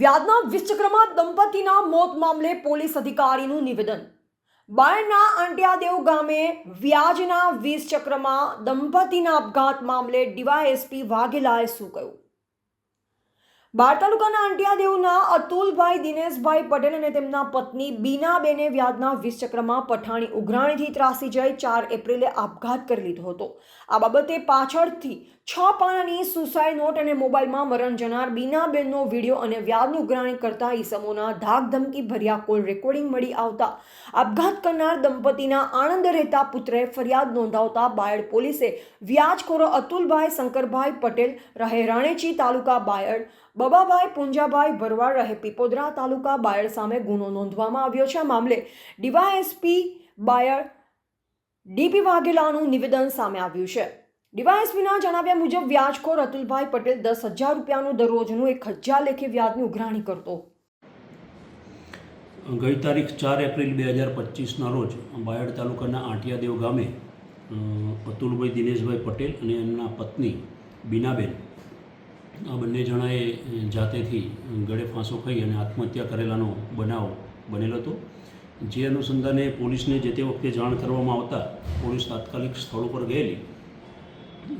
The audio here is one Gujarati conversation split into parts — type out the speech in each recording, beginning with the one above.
વ્યાજના વિશ્વકર્મા દંપતીના મોત મામલે પોલીસ અધિકારીનું નિવેદન. બાયડના આંટિયાદેવ ગામે વ્યાજના વીસ ચક્રમાં દંપતીના આપઘાત મામલે ડીવાયએસપી વાઘેલાએ શું કહ્યું? બાર તાલુકાના અંટિયાદેવના અતુલભાઈ દિનેશભાઈ પટેલ અને તેમના પત્ની બીનાબેને વ્યાજના વીસ પઠાણી ઉઘરાણીથી ત્રાસી જઈ ચાર એપ્રિલે આપઘાત કરી લીધો હતો. આ બાબતે પાછળથી છ પાનાની સુસાઇડ નોટ અને મોબાઈલમાં મરણ જનાર બીનાબેનનો વીડિયો અને વ્યાજનું ઉઘરાણી કરતા ઈસમોના ધાક ધમકી ભર્યા કોલ રેકોર્ડિંગ મળી આવતા આપઘાત કરનાર દંપતીના આણંદ રહેતા પુત્રએ ફરિયાદ નોંધાવતા બાયડ પોલીસે વ્યાજખોરો અતુલભાઈ શંકરભાઈ પટેલ રહે રાણેચી તાલુકા બાયડ બબાભાઈ પુંજાભાઈ ભરવાડ રહે પીપોદરા તાલુકા બાયડ સામે ગુનો નોંધવામાં આવ્યો છે આ મામલે ડીવાયએસપી બાયડ ડીપી વાઘેલાનું નિવેદન સામે આવ્યું છે. ડીવાયએસપીના જણાવ્યા મુજબ વ્યાજખોર અતુલભાઈ પટેલ દસ હજાર રૂપિયાનું દરરોજનું એક હજાર લેખે વ્યાજની ઉઘરાણી કરતો. ગઈ તારીખ ચાર એપ્રિલ બે હજાર પચીસના રોજ બાયડ તાલુકાના આંટિયાદેવ ગામે અતુલભાઈ દિનેશભાઈ પટેલ અને એમના પત્ની બીનાબેન આ બંને જણાએ જાતેથી ગળે ફાંસો ખાઈ અને આત્મહત્યા કરેલાનો બનાવ બનેલો હતો. જે અનુસંધાને પોલીસને જે તે વખતે જાણ કરવામાં આવતા પોલીસ તાત્કાલિક સ્થળ ઉપર ગયેલી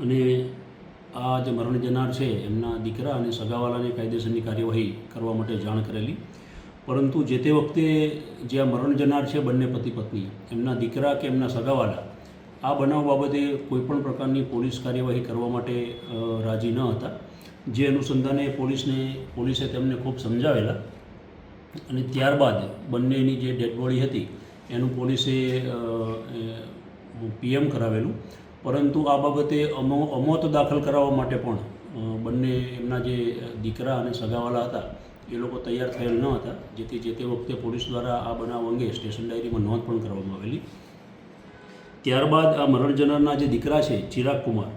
અને આ જે મરણ જનાર છે, એમના દીકરા અને સગાવાલાને કાયદેસરની કાર્યવાહી કરવા માટે જાણ કરેલી. પરંતુ જે તે વખતે જે આ મરણ જનાર છે, બંને પતિ પત્ની, એમના દીકરા કે એમના સગાવાલા, આ બનાવ બાબતે કોઈપણ પ્રકારની પોલીસ કાર્યવાહી કરવા માટે રાજી ન હતા. જે અનુસંધાને પોલીસને, પોલીસે તેમને ખૂબ સમજાવેલા. અને ત્યારબાદ બંનેની જે ડેડ બોડી હતી, એનું પોલીસે પીએમ કરાવેલું. પરંતુ આ બાબતે અમો, અમોત દાખલ કરાવવા માટે પણ બંને એમના જે દીકરા અને સગાવાલા હતા, એ લોકો તૈયાર થયેલ ન હતા. જેથી જે તે વખતે પોલીસ દ્વારા આ બનાવ અંગે સ્ટેશન ડાયરીમાં નોંધ પણ કરવામાં આવેલી. ત્યારબાદ આ મરણ જનારના જે દીકરા છે ચિરાગ કુમાર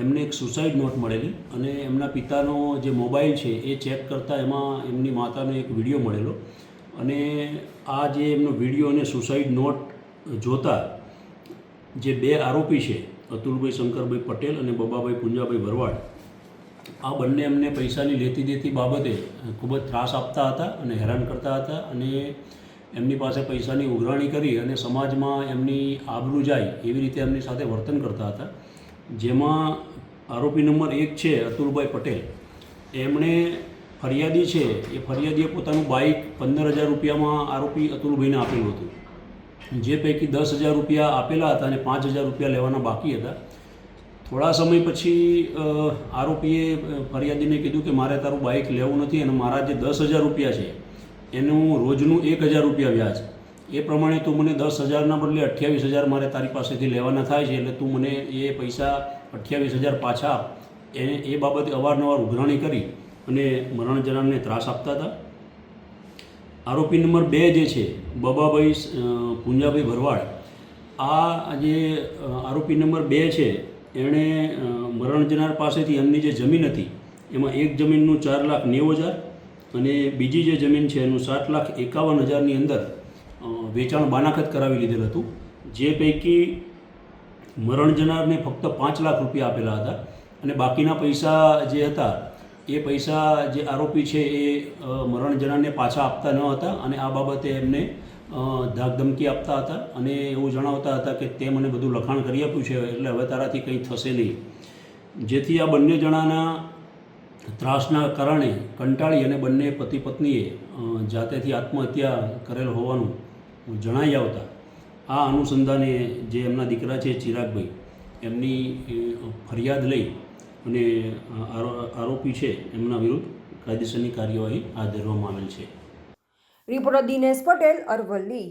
એમને એક સુસાઇડ નોટ મળેલી અને એમના પિતાનો જે મોબાઈલ છે એ ચેક કરતાં એમાં એમની માતાનો એક વીડિયો મળેલો. અને આ જે એમનો વીડિયો અને સુસાઇડ નોટ જોતા જે બે આરોપી છે, અતુલભાઈ શંકરભાઈ પટેલ અને બબાભાઈ પુંજાભાઈ ભરવાડ, આ બંને એમને પૈસાની લેતી દેતી બાબતે ખૂબ જ ત્રાસ આપતા હતા અને હેરાન કરતા હતા અને એમની પાસે પૈસાની ઉઘરાણી કરી અને સમાજમાં એમની આબરૂ જાય એવી રીતે એમની સાથે વર્તન કરતા હતા. જેમાં આરોપી નંબર એક છે અતુલભાઈ પટેલ. એમણે ફરિયાદી છે, એ ફરિયાદીએ પોતાનું બાઇક પંદર હજાર રૂપિયામાં આરોપી અતુલભાઈને આપેલું હતું. જે પૈકી દસ હજાર રૂપિયા આપેલા હતા અને પાંચ હજાર રૂપિયા લેવાના બાકી હતા. થોડા સમય પછી આરોપીએ ફરિયાદીને કીધું કે મારે તારું બાઇક લેવું નથી અને મારા જે દસ હજાર રૂપિયા છે, એનું રોજનું એક હજાર રૂપિયા વ્યાજ એ પ્રમાણે તું મને દસ હજારના બદલે અઠ્યાવીસ હજાર મારે તારી પાસેથી લેવાના થાય છે એટલે તું મને એ પૈસા અઠ્યાવીસ હજાર પાછા આપ. એ બાબતે અવારનવાર ઉઘરાણી કરી અને મરણ જનારને ત્રાસ આપતા હતા. આરોપી નંબર બે જે છે, બબાભાઈ પુંજાભાઈ ભરવાડ. આ જે આરોપી નંબર બે છે, એણે મરણ જનાર પાસેથી એમની જે જમીન હતી, એમાં એક જમીનનું ચાર લાખ નેવું હજાર અને બીજી જે જમીન છે એનું સાત લાખ એકાવન હજારની અંદર વેચાણ બાનાખત કરાવી લીધેલ હતું. જે પૈકી મરણ જનારને ફક્ત પાંચ લાખ રૂપિયા આપેલા હતા અને બાકીના પૈસા જે હતા, એ પૈસા જે આરોપી છે એ મરણ જનારને પાછા આપતા ન હતા અને આ બાબતે એમને ધાકધમકી આપતા હતા અને એવું જણાવતા હતા કે તે મને બધું લખાણ કરી આપ્યું છે એટલે હવે તારાથી કંઈ થશે નહીં. જેથી આ બંને જણાના ત્રાસના કારણે કંટાળી અને બંને પતિ પત્નીએ જાતેથી આત્મહત્યા કરેલ હોવાનું જણાઈ આવતા, આ અનુસંધાને જે એમના દીકરા છે ચિરાગભાઈ, એમની ફરિયાદ લઈ અને આરોપી છે એમના વિરુદ્ધ કાયદેસરની કાર્યવાહી હાથ ધરવામાં આવેલ છે. રિપોર્ટર દિનેશ પટેલ, અરવલ્લી.